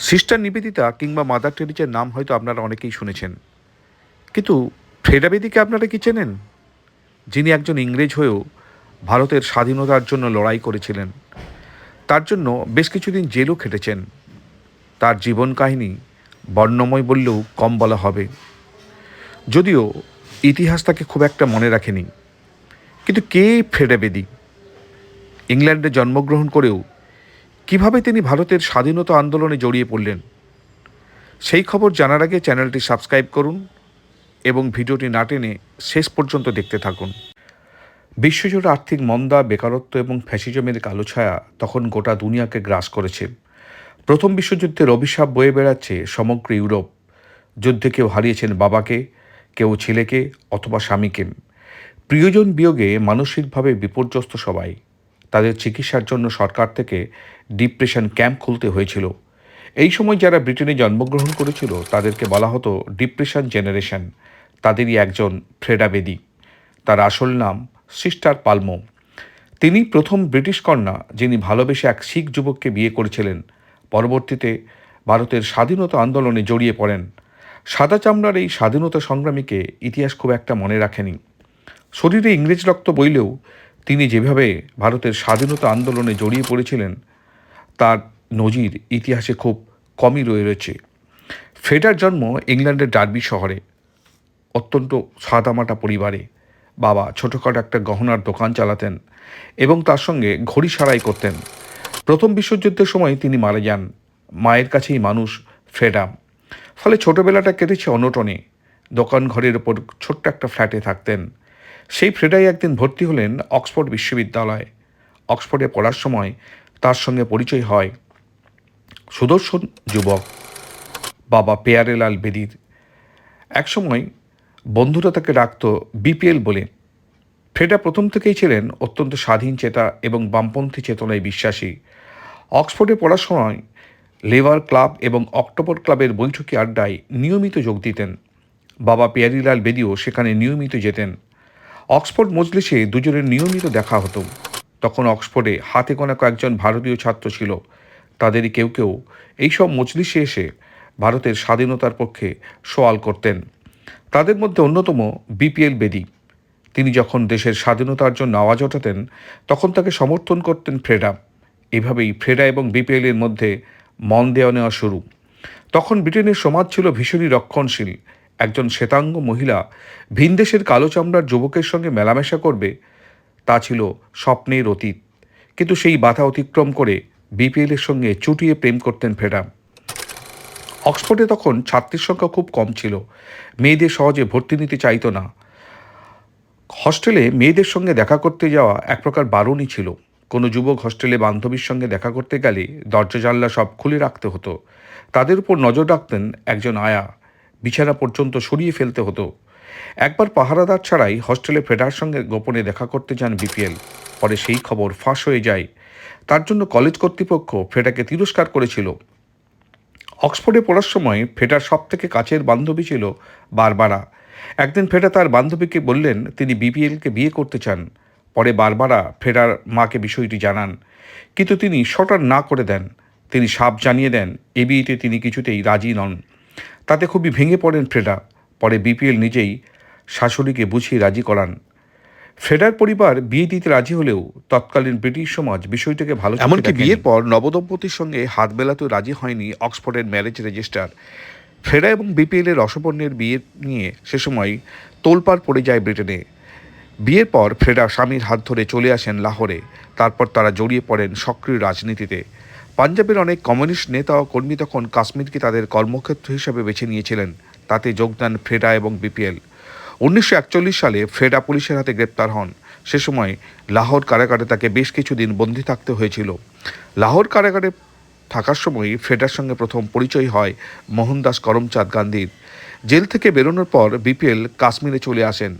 Sister Nivedita কিংবা mother টেরিজের নাম হয়তো আপনারা অনেকেই শুনেছেন। কিন্তু ফ্রেডাবেদিকে আপনারা কি চেনেন? যিনি একজন ইংরেজ হয়েও ভারতের স্বাধীনতার জন্য লড়াই করেছিলেন। তার জন্য বেশ কিছুদিন জেলও খেটেছেন। তার জীবন কাহিনী বর্ণময় বললেও কম বলা হবে। যদিও ইতিহাস তাকে খুব একটা মনে রাখেনি। কিন্তু কে ফ্রেডাবেদি ইংল্যান্ডে জন্মগ্রহণ করেও কীভাবে তিনি ভারতের স্বাধীনতা আন্দোলনে জড়িয়ে পড়লেন? সেই খবর জানার আগে চ্যানেলটি সাবস্ক্রাইব করুন এবং ভিডিওটি না টেনে শেষ পর্যন্ত দেখতে থাকুন। বিশ্বজুড়ে আর্থিক মন্দা, বেকারত্ব এবং ফ্যাসিজমের কালো ছায়া তখন গোটা দুনিয়াকে গ্রাস করেছে। প্রথম বিশ্বযুদ্ধের অভিশাপ বয়ে বেড়াচ্ছে সমগ্র ইউরোপ। যুদ্ধে কেউ হারিয়েছেন বাবাকে, কেউ ছেলেকে অথবা স্বামীকে। প্রিয়জন বিয়োগে মানসিকভাবে বিপর্যস্ত সবাই। তাদের চিকিৎসার জন্য সরকার থেকে ডিপ্রেশন ক্যাম্প খুলতে হয়েছিল। এই সময় যারা ব্রিটেনে জন্মগ্রহণ করেছিল, তাদেরকে বলা হতো ডিপ্রেশন জেনারেশন। তাদেরই একজন ফ্রেডা বেদি। তার আসল নাম সিস্টার পালমো। তিনি প্রথম ব্রিটিশ কন্যা, যিনি ভালোবেসে এক শিখ যুবককে বিয়ে করেছিলেন। পরবর্তীতে ভারতের স্বাধীনতা আন্দোলনে জড়িয়ে পড়েন। সাদা চামড়ার এই স্বাধীনতা সংগ্রামীকে ইতিহাস খুব একটা মনে রাখেনি। শরীরে ইংরেজ রক্ত বইলেও তিনি যেভাবে ভারতের স্বাধীনতা আন্দোলনে জড়িয়ে পড়েছিলেন, তার নজির ইতিহাসে খুব কমই রয়ে রয়েছে। ফেডার জন্ম ইংল্যান্ডের ডার্বি শহরে, অত্যন্ত সাদামাটা পরিবারে। বাবা ছোটোখাটো একটা গহনার দোকান চালাতেন এবং তার সঙ্গে ঘড়ি সারাই করতেন। প্রথম বিশ্বযুদ্ধের সময় তিনি মারা যান, মায়ের কাছেই মানুষ ফ্রেডাম ফলে ছোটবেলাটা কেটেছে অনটনে। দোকান ঘরের ওপর ছোট্ট একটা ফ্ল্যাটে থাকতেন। সেই ফ্রেডাই একদিন ভর্তি হলেন অক্সফোর্ড বিশ্ববিদ্যালয়ে। অক্সফোর্ডে পড়ার সময় তার সঙ্গে পরিচয় হয় সুদর্শন যুবক বাবা পেয়ারেলাল বেদির। একসময় বন্ধুরা তাকে ডাকত বিপিএল বলে। ফ্রেডা প্রথম থেকেই ছিলেন অত্যন্ত স্বাধীন চেতা এবং বামপন্থী চেতনায় বিশ্বাসী। অক্সফোর্ডে পড়ার সময় লেবার ক্লাব এবং অক্টোবর ক্লাবের বৈঠকে আড্ডায় নিয়মিত যোগ দিতেন। বাবা পেয়ারিলাল বেদিও সেখানে নিয়মিত যেতেন। অক্সফোর্ড মজলিসে দুজনের নিয়মিত দেখা হতো। তখন অক্সফোর্ডে হাতে গোনা কয়েকজন ভারতীয় ছাত্র ছিল। তাদেরই কেউ কেউ এইসব মজলিসে এসে ভারতের স্বাধীনতার পক্ষে সওয়াল করতেন। তাদের মধ্যে অন্যতম বিপিএল বেদি। তিনি যখন দেশের স্বাধীনতার জন্য আওয়াজ ওঠাতেন, তখন তাকে সমর্থন করতেন ফ্রেডা। এভাবেই ফ্রেডা এবং বিপিএলের মধ্যে মন দেওয়া নেওয়া শুরু। তখন ব্রিটেনের সমাজ ছিল ভীষণই রক্ষণশীল। একজন শ্বেতাঙ্গ মহিলা ভিনদেশের কালো চামড়ার যুবকের সঙ্গে মেলামেশা করবে, তা ছিল স্বপ্নের অতীত। কিন্তু সেই বাধা অতিক্রম করে বিপিএলের সঙ্গে চুটিয়ে প্রেম করতেন ফ্রেডা অক্সফোর্ডে তখন ছাত্রীর সংখ্যা খুব কম ছিল। মেয়েদের সহজে ভর্তি নিতে চাইতো না। হস্টেলে মেয়েদের সঙ্গে দেখা করতে যাওয়া এক প্রকার বারণই ছিল। কোনো যুবক হস্টেলে বান্ধবীর সঙ্গে দেখা করতে গেলে দরজা জানলা সব খুলে রাখতে হতো। তাদের উপর নজর রাখতেন একজন আয়া। বিছানা পর্যন্ত সরিয়ে ফেলতে হতো। একবার পাহারাদার ছাড়াই হস্টেলে ফেডার সঙ্গে গোপনে দেখা করতে যান বিপিএল। পরে সেই খবর ফাঁস হয়ে যায়। তার জন্য কলেজ কর্তৃপক্ষ ফেডাকে তিরস্কার করেছিল। অক্সফোর্ডে পড়ার সময় ফেডার সব থেকে কাছের বান্ধবী ছিল বারবারা। একদিন ফেডা তার বান্ধবীকে বললেন, তিনি বিপিএলকে বিয়ে করতে চান। পরে বারবারা ফেডার মাকে বিষয়টি জানান। কিন্তু তিনি শটার না করে দেন। তিনি সাপ জানিয়ে দেন, এ বিয়েতে তিনি কিছুতেই রাজি নন। তাতে খুবই ভেঙে পড়েন ফ্রেডা পরে বিপিএল নিজেই শাশুড়িকে বুঝিয়ে রাজি করান। ফ্রেডার পরিবার বিয়ে দিতে রাজি হলেও তৎকালীন ব্রিটিশ সমাজ বিষয়টাকে ভালো এমনকি বিয়ের পর নবদম্পতির সঙ্গে হাত মেলাতেও রাজি হয়নি অক্সফোর্ডের ম্যারেজ রেজিস্টার ফ্রেডা এবং বিপিএলের রসবর্ণের বিয়ে নিয়ে সে সময় তোলপাড় পড়ে যায় ব্রিটেনে। বিয়ের পর ফ্রেডা স্বামীর হাত ধরে চলে আসেন লাহোরে। তারপর তারা জড়িয়ে পড়েন সক্রিয় রাজনীতিতে। পাঞ্জাবের অনেক কমিউনিস্ট নেতা ও কর্মী তখন কাশ্মীরকে তাদের কর্মক্ষেত্র হিসেবে বেছে নিয়েছিলেন। তাতে যোগদান ফ্রেডা এবং বিপিএল। উনিশশো একচল্লিশ সালে ফ্রেডা পুলিশের হাতে গ্রেপ্তার হন। সে সময় লাহোর কারাগারে তাকে বেশ কিছুদিন বন্দি থাকতে হয়েছিল। লাহোর কারাগারে থাকার সময় ফ্রেডার সঙ্গে প্রথম পরিচয় হয় মোহনদাস করমচাঁদ গান্ধীর। জেল থেকে বেরোনোর পর বিপিএল কাশ্মীরে চলে আসেন।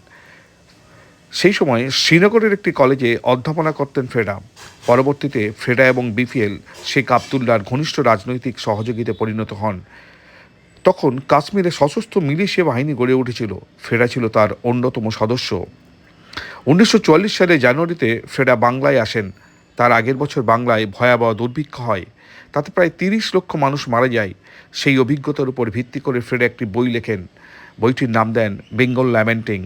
সেই সময় শ্রীনগরের একটি কলেজে অধ্যাপনা করতেন ফ্রেডা পরবর্তীতে ফ্রেডা এবং বিপিএল, শেখ আবদুল্লার ঘনিষ্ঠ রাজনৈতিক সহযোগীতে পরিণত হন। তখন কাশ্মীরে সশস্ত্র মিলিশিয়া বাহিনী গড়ে উঠেছিল। ফ্রেডা ছিল তার অন্যতম সদস্য। উনিশশো সালে জানুয়ারিতে ফ্রেডা বাংলায় আসেন। তার আগের বছর বাংলায় ভয়াবহ দুর্ভিক্ষ হয়। তাতে প্রায় তিরিশ লক্ষ মানুষ মারা যায়। সেই অভিজ্ঞতার উপর ভিত্তি করে ফ্রেড একটি বই লেখেন। বইটির নাম দেন বেঙ্গল ল্যামেন্টিং।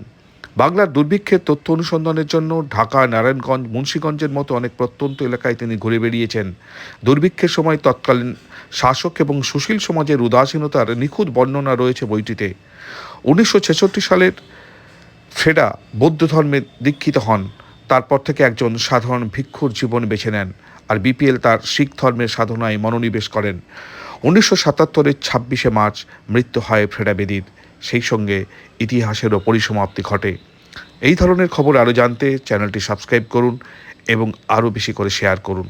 বাংলার দুর্ভিক্ষের তথ্য অনুসন্ধানের জন্য ঢাকা, নারায়ণগঞ্জ, মুন্সীগঞ্জের মতো অনেক প্রত্যন্ত এলাকায় তিনি ঘুরে বেড়িয়েছেন। দুর্ভিক্ষের সময় তৎকালীন শাসক এবং সুশীল সমাজের উদাসীনতার নিখুঁত বর্ণনা রয়েছে বইটিতে। উনিশশো ছেষট্টি সালের ফ্রেডা বৌদ্ধ ধর্মে দীক্ষিত হন। তারপর থেকে একজন সাধারণ ভিক্ষুর জীবন বেছে নেন আর বিপিএল তার শিখ ধর্মের সাধনায় মনোনিবেশ করেন। উনিশশো সাতাত্তরের ছাব্বিশে মার্চ মৃত্যু হয় ফ্রেডা বেদির। সেই সঙ্গে ইতিহাসেরও পরিসমাপ্তি ঘটে। এই ধরনের খবর আরও জানতে চ্যানেলটি সাবস্ক্রাইব করুন এবং আরও বেশি করে শেয়ার করুন।